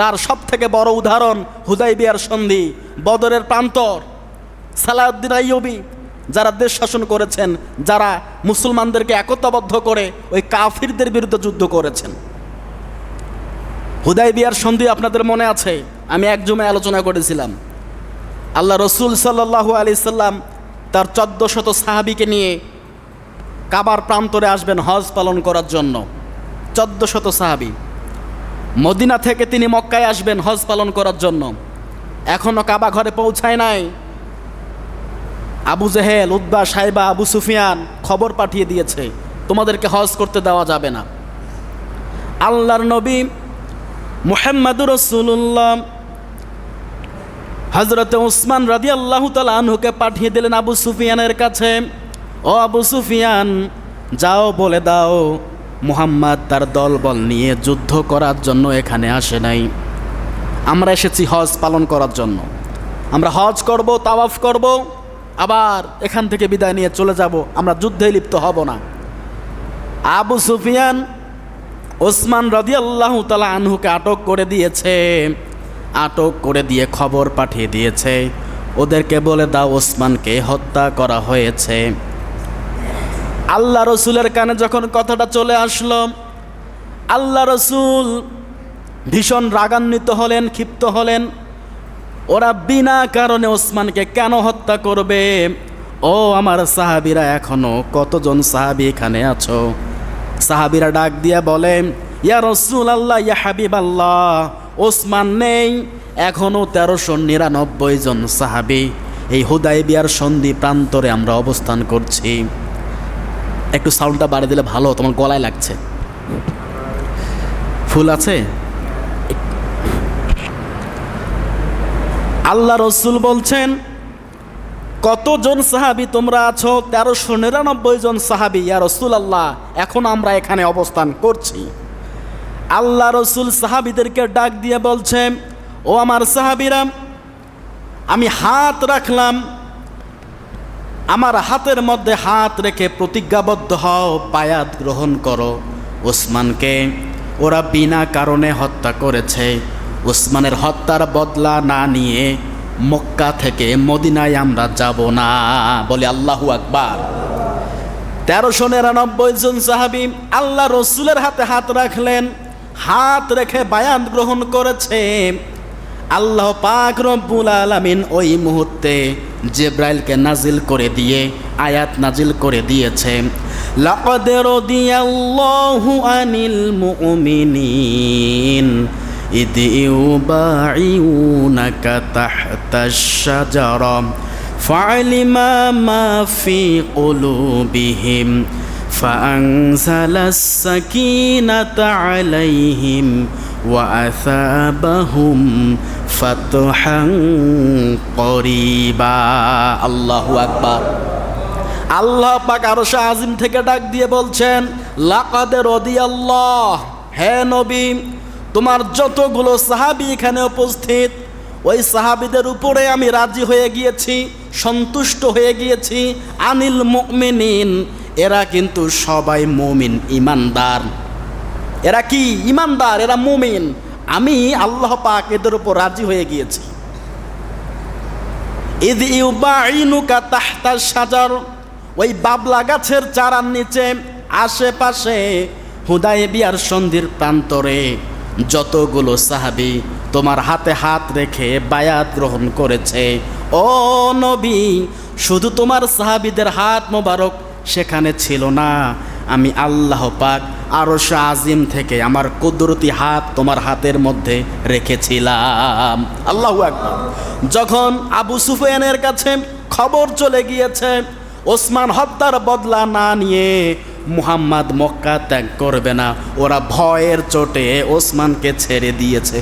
তার সব থেকে বড় উদাহরণ হুদাই বিয়ার সন্ধি, বদরের প্রান্তর। সালাউদ্দিন আইয়ুবি, যারা দেশ শাসন করেছেন, যারা মুসলমানদেরকে একতাবদ্ধ করে ওই কাফিরদের বিরুদ্ধে যুদ্ধ করেছেন। হুদাই বিয়ার সন্ধি আপনাদের মনে আছে? আমি এক জমে আলোচনা করেছিলাম। আল্লাহ রসুল সাল্লাহু আলি সাল্লাম তার চোদ্দ শত সাহাবিকে নিয়ে কাবার প্রান্তরে আসবেন হজ পালন করার জন্য। চোদ্দ শত সাহাবি। মদিনা থেকে তিনি মক্কায় আসবেন হজ পালন করার জন্য। এখনও কাবা ঘরে পৌঁছায় নাই। আবু জেহেল উদ্বা সাইবা, আবু সুফিয়ান খবর পাঠিয়ে দিয়েছে, তোমাদেরকে হজ করতে দেওয়া যাবে না। আল্লাহর নবী মুহাম্মাদুর রসুল্লাহ হজরত উসমান রাজি আল্লাহ আনহুকে পাঠিয়ে দিলেন আবু সুফিয়ানের কাছে। ও আবু সুফিয়ান, যাও বলে দাও মুহাম্মদ তার দলবল নিয়ে যুদ্ধ করার জন্য এখানে আসে নাই। আমরা এসেছি হজ পালন করার জন্য। আমরা হজ করব, তাওয়াফ করব, আবার এখান থেকে বিদায় নিয়ে চলে যাব। আমরা যুদ্ধে লিপ্ত হব না। আবু সুফিয়ান ওসমান রদি আল্লাহ তালা আনহুকে আটক করে দিয়েছে। আটক করে দিয়ে খবর পাঠিয়ে দিয়েছে। ওদেরকে বলে দাও ওসমানকে হত্যা করা হয়েছে। আল্লাহ রসুলের কানে যখন কথাটা চলে আসলো, আল্লাহ রসুল ভীষণ রাগান্বিত হলেন, ক্ষিপ্ত হলেন। ওরা বিনা কারণে ওসমানকে কেন হত্যা করবে? ও আমার সাহাবিরা, এখনও কতজন সাহাবি এখানে আছো? সাহাবিরা ডাক দিয়া বলে, ইয়া রসুল আল্লাহ ইয়া হাবিব আল্লাহ ওসমান নেই এখনও তেরোশো নিরানব্বই জন সাহাবি এই হুদাই বিয়ার সন্ধি প্রান্তরে আমরা অবস্থান করছি। একটু সাউন্ডটা বাড়িয়ে দিলে ভালো তোমার গলায় লাগছে। ফুল আছে? আল্লাহ রসুল বলছেন, কতজন সাহাবি তোমরা আছো? তেরোশো নিরানব্বই জন সাহাবি, ইয়া রসুল আল্লাহ এখন আমরা এখানে অবস্থান করছি। আল্লাহ রসুল সাহাবিদেরকে ডাক দিয়ে বলছেন, ও আমার সাহাবিরা, আমি হাত রাখলাম আমার হাতের মধ্যে হাত রেখে প্রতিজ্ঞাবদ্ধ হও, বায়াত গ্রহণ করো। ওসমানকে ওরা বিনা কারণে হত্যা করেছে। ওসমানের হত্যার বদলা না নিয়ে মক্কা থেকে মদিনায় আমরা যাব না, বলে আল্লাহু আকবার। তেরোশো নিরানব্বই জন সাহাবি আল্লাহ রসুলের হাতে হাত রাখলেন, হাত রেখে বায়াত গ্রহণ করেছে। আল্লাহ পাক রব্বুল আলামিন ওই মুহূর্তে জেব্রাইলকে নাজিল করে দিয়ে আয়াত নাজিল করে দিয়েছে লাকাদ রাদিয়াল্লাহু আনিল মুমিনিন إذ يبايعونك تحت الشجرة فعلم ما في قلوبهم فأنزل السكينة عليهم وأثابهم فتحا قريبا الله أكبر আল্লাহ পাক আরো আজিম থেকে ডাক দিয়ে বলছেন লাকাদের রদি আল্লাহ হে নবী তোমার যতগুলো সাহাবি এখানে উপস্থিত ওই সাহাবিদের উপরে আমি রাজি হয়ে গিয়েছি সন্তুষ্ট হয়ে গিয়েছি আনিল মুমিনিন এরা কিন্তু সবাই মুমিন, ইমানদার। এরা কি? ইমানদার, এরা মুমিন। আমি আল্লাহ পাক এদের উপর রাজি হয়ে গিয়েছি। ইদ ইউবাইনুকা তাহতা সাজার ওই বাবলা গাছের চারার নিচে, আশেপাশে হুদায় বিয়ার সন্ধির প্রান্তরে যতগুলো সাহাবি তোমার হাতে হাত রেখে বায়াত গ্রহণ করেছে। ও নবী, শুধু তোমার সাহাবিদের হাত মোবারক সেখানে ছিল না। আমি আল্লাহ পাক আরও আজিম থেকে আমার কুদরতি হাত তোমার হাতের মধ্যে রেখেছিলাম। আল্লাহ আকবার। যখন আবু সুফিয়ানের কাছে খবর চলে গিয়েছে, ওসমান হত্যার বদলা না নিয়ে মুহাম্মদ মক্কা ত্যাগ করবে না, ওরা ভয়ের চোটে ওসমানকে ছেড়ে দিয়েছে।